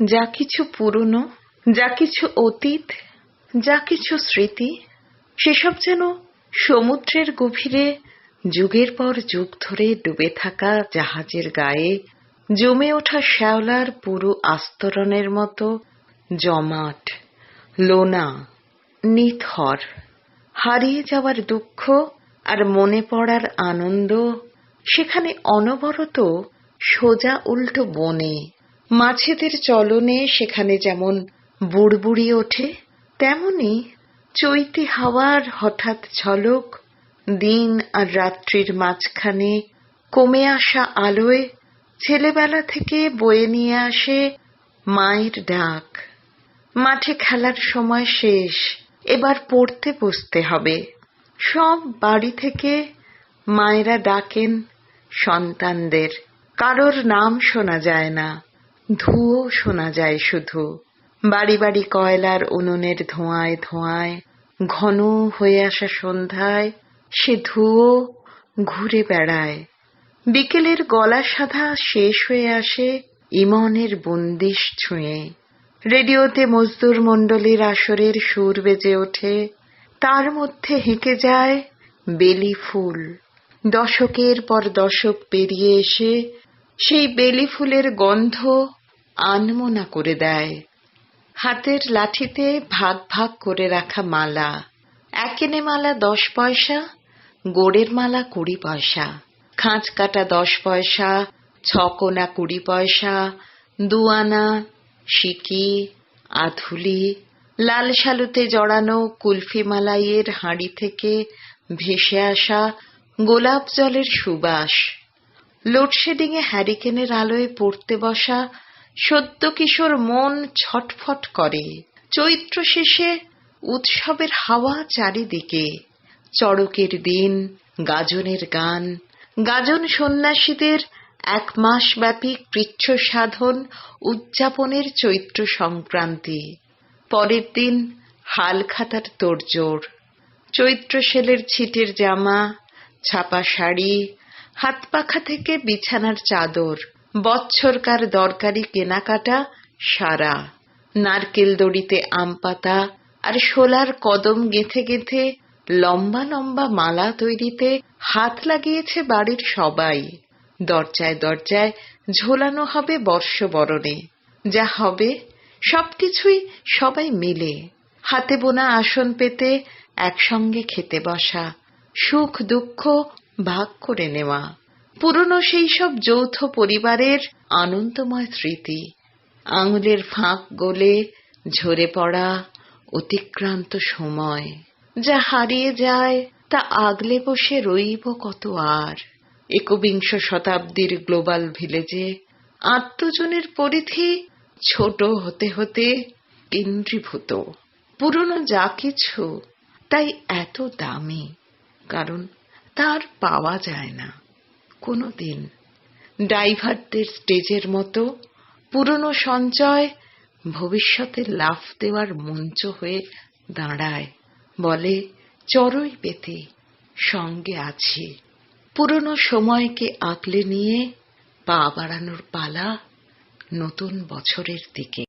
যা কিছু পুরনো, যা কিছু অতীত, যা কিছু স্মৃতি, সেসব যেন সমুদ্রের গভীরে, যুগের পর যুগ ধরে ডুবে থাকা জাহাজের গায়ে জমে ওঠা শ্যাওলার পুরো আস্তরণের মতো জমাট, লোনা, নিথর, হারিয়ে যাওয়ার দুঃখ আর মনে পড়ার আনন্দ, সেখানে অনবরত সোজা উল্টো বনে মাছেদের চলনে সেখানে যেমন বুড়বুড়ি ওঠে, তেমনি চৈতি হাওয়ার হঠাৎ ঝলক দিন আর রাত্রির মাঝখানে কমে আসা আলোয় ছেলেবেলা থেকে বয়ে নিয়ে আসে মায়ের ডাক। মাঠে খেলার সময় শেষ, এবার পড়তে বসতে হবে। সব বাড়ি থেকে মায়েরা ডাকেন সন্তানদের, কারোর নাম শোনা যায় না। ধুয়ো শোনা যায় শুধু। বাড়ি বাড়ি কয়লার উনুনের ধোঁয়ায় ধোঁয়ায়, ঘন হয়ে আসা সন্ধ্যায় সে ধুয়ো ঘুরে বেড়ায়। বিকেলের গলা সাধা শেষ হয়ে আসে ইমনের বন্দিশ ছুঁয়ে। রেডিওতে মজদুর মণ্ডলীর আসরের সুর বেজে ওঠে। তার মধ্যে হেঁকে যায় বেলি ফুল। দশকের পর দশক পেরিয়ে এসে সেই বেলি ফুলের গন্ধ আনমনা করে দেয়। হাতের লাঠিতে ভাগ ভাগ করে রাখা মালা। একেনে মালা দশ পয়সা, গোড়ের মালা কুড়ি পয়সা। খাঁচ কাটা দশ পয়সা, ছকোনা কুড়ি পয়সা, দুয়ানা, সিকি, আধুলি, লাল শালুতে জড়ানো কুলফি মালাইয়ের হাঁড়ি থেকে ভেসে আসা গোলাপ জলের সুবাস। লোডশেডিংয়ে হ্যারিকেনের আলোয় পড়তে বসা সদ্য কিশোর মন ছটফট করে। চৈত্র শেষে উৎসবের হাওয়া চারিদিকে। চড়কের দিন, গাজনের গান। গাজন সন্ন্যাসীদের এক মাস ব্যাপী কৃচ্ছ সাধন উদযাপনের চৈত্র সংক্রান্তি। পরের দিন হালখাতার তোড়জোড়। চৈত্র সেলের ছিটের জামা, ছাপা শাড়ি, হাত পাখা থেকে বিছানার চাদর। বৎসরকার দরকারি কেনাকাটা সারা। নারকেল দড়িতে আম পাতা আর শোলার কদম গেথে গেথে লম্বা লম্বা মালা তৈরিতে হাত লাগিয়েছে বাড়ির সবাই। দরজায় দরজায় ঝোলানো হবে বর্ষবরণে। যা হবে, সবকিছুই সবাই মিলে। হাতে বোনা আসন পেতে একসঙ্গে খেতে বসা, সুখ দুঃখ ভাগ করে নেওয়া। পুরনো সেই সব যৌথ পরিবারের আনন্দময় স্মৃতি। আঙুলের ফাঁক গলে ঝরে পড়া অতিক্রান্ত সময়। যা হারিয়ে যায়, তা আগলে বসে রইব কত আর। একবিংশ শতাব্দীর গ্লোবাল ভিলেজে আত্মজনের পরিধি ছোট হতে হতে কেন্দ্রীভূত। পুরনো যা কিছু, তাই এত দামি, কারণ তার পাওয়া যায় না। কোনো দিন ড্রাইভারদের স্টেজের মতো পুরনো সঞ্চয় ভবিষ্যতে লাফ দেওয়ার মঞ্চ হয়ে দাঁড়ায়, বলে চড়ই পেতে সঙ্গে আছি। পুরনো সময়কে আঁকলে নিয়ে পা বাড়ানোর পালা নতুন বছরের দিকে।